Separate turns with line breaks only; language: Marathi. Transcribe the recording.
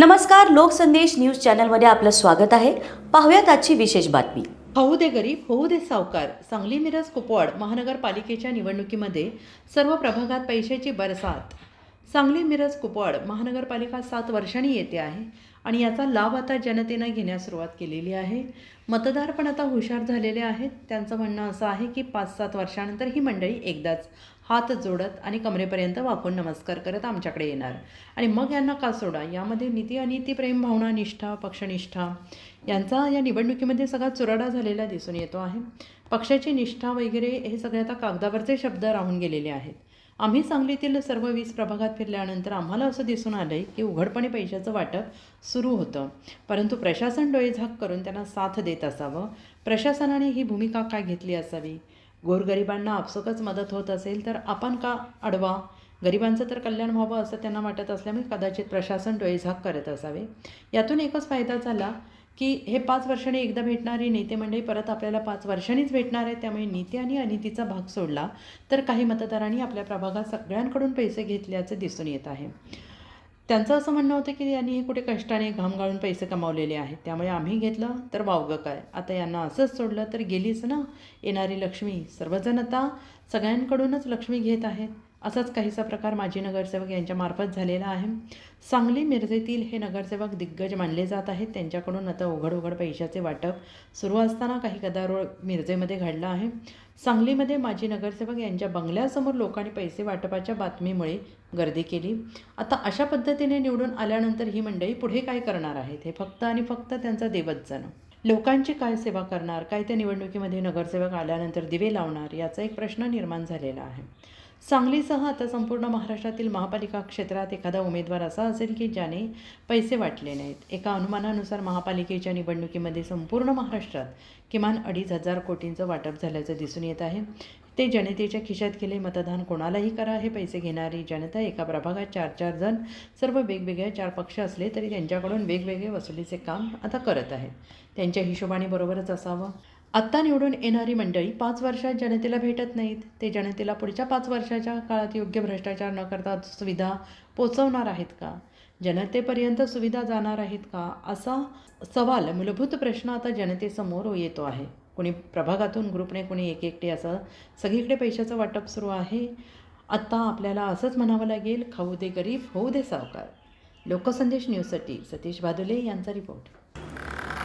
नमस्कार लोकसंदेश न्यूज चॅनलमध्ये आपलं स्वागत आहे. पाहूयात आजची विशेष बातमी.
होऊ दे गरीब होऊ दे सावकार. सांगली मिरज कुपवाड महानगरपालिकेच्या निवडणुकीमध्ये सर्व प्रभागात पैशाची बरसात. सांगली मिरज कुपवाड महानगरपालिका सात वर्षांनी येते आहे आणि याचा लाभ आता जनतेनं घेण्यास सुरुवात केलेली आहे. मतदार पण आता हुशार झालेले आहेत. त्यांचं म्हणणं असं आहे की पाच सात वर्षानंतर ही मंडळी एकदाच हात जोडत आणि कमरेपर्यंत वाकून नमस्कार करत आमच्याकडे येणार. आणि मग यांना का सोडा? यामध्ये नीती अनिती प्रेम भावना निष्ठा पक्षनिष्ठा यांचा या निवडणुकीमध्ये सगळा चुराडा झालेला दिसून येतो आहे. पक्षाची निष्ठा वगैरे हे सगळे आता कागदावरचे शब्द राहून गेलेले आहेत. आम्ही सांगलीतील सर्व वीस प्रभागात फिरल्यानंतर आम्हाला असं दिसून आलं आहे की उघडपणे पैशाचं वाटप सुरू होतं. परंतु प्रशासन डोळेझाक करून त्यांना साथ देत असावं. प्रशासनाने ही भूमिका काय घेतली असावी? गोरगरिबांना आपसुकच मदत होत असेल तर आपण का अडवा? गरिबांचं तर कल्याण व्हावं असं त्यांना वाटत असल्यामुळे कदाचित प्रशासन डोळेझाक करत असावे. यातून एकच फायदा झाला की हे पाच वर्षांनी एकदा भेटणारी नेते मंडळी परत आपल्याला पाच वर्षांनीच भेटणार आहे त्यामुळे नीती आणि अनितीचा भाग सोडला तर काही मतदारांनी आपल्या प्रभागात सगळ्यांकडून पैसे घेतल्याचे दिसून येत आहे. त्यांचं असं म्हणणं होतं की यांनी हे कुठे कष्टाने घाम गाळून पैसे कमावलेले आहेत त्यामुळे आम्ही घेतलं तर वावगं काय? आता यांना असंच सोडलं तर गेलीच ना येणारी लक्ष्मी? सर्वजण आता सगळ्यांकडूनच लक्ष्मी घेत आहेत. असाच काहीसा प्रकार माजी नगरसेवक यांच्यामार्फत झालेला आहे. सांगली मिरजेतील हे नगरसेवक दिग्गज मानले जात आहेत. त्यांच्याकडून आता उघड उघड पैशाचे वाटप सुरू असताना काही गदारोळ मिरजेमध्ये घडला आहे. सांगलीमध्ये माजी नगरसेवक यांच्या बंगल्यासमोर लोकांनी पैसे वाटपाच्या बातमीमुळे गर्दी केली. आता अशा पद्धतीने निवडून आल्यानंतर ही मंडळी पुढे काय करणार आहेत? हे फक्त आणि फक्त त्यांचा देवच जाणं. लोकांची काय सेवा करणार? काय त्या निवडणुकीमध्ये नगरसेवक आल्यानंतर दिवे लावणार? याचा एक प्रश्न निर्माण झालेला आहे. सांगलीसह आता संपूर्ण महाराष्ट्रातील महापालिका क्षेत्रात एखादा उमेदवार असा असेल की ज्याने पैसे वाटले नाहीत. एका अनुमानानुसार महापालिकेच्या निवडणुकीमध्ये संपूर्ण महाराष्ट्रात किमान अडीच हजार कोटींचं वाटप झाल्याचं दिसून येत आहे. ते जनतेच्या खिशात गेले मतदान कोणालाही करा हे पैसे घेणारी जनता एका प्रभागात चार चार जण सर्व वेगवेगळ्या चार पक्ष असले तरी त्यांच्याकडून वेगवेगळे वसुलीचे काम आता करत आहेत. त्यांच्या हिशोबाने बरोबरच असावं. आत्ता निवडून येणारी मंडळी पाच वर्षात जनतेला भेटत नाहीत. ते जनतेला पुढच्या पाच वर्षाच्या काळात योग्य भ्रष्टाचार न करता सुविधा पोचवणार आहेत का? जनतेपर्यंत सुविधा जाणार आहेत का? असा सवाल मूलभूत प्रश्न आता जनतेसमोर येतो आहे. कोणी प्रभागातून ग्रुपने कोणी एक एकटे असं सगळीकडे पैशाचं वाटप सुरू आहे. आत्ता आपल्याला असंच म्हणावं लागेल खाऊ दे गरीब होऊ दे सावकार. लोकसंदेश न्यूजसाठी सतीश भादुले यांचा रिपोर्ट.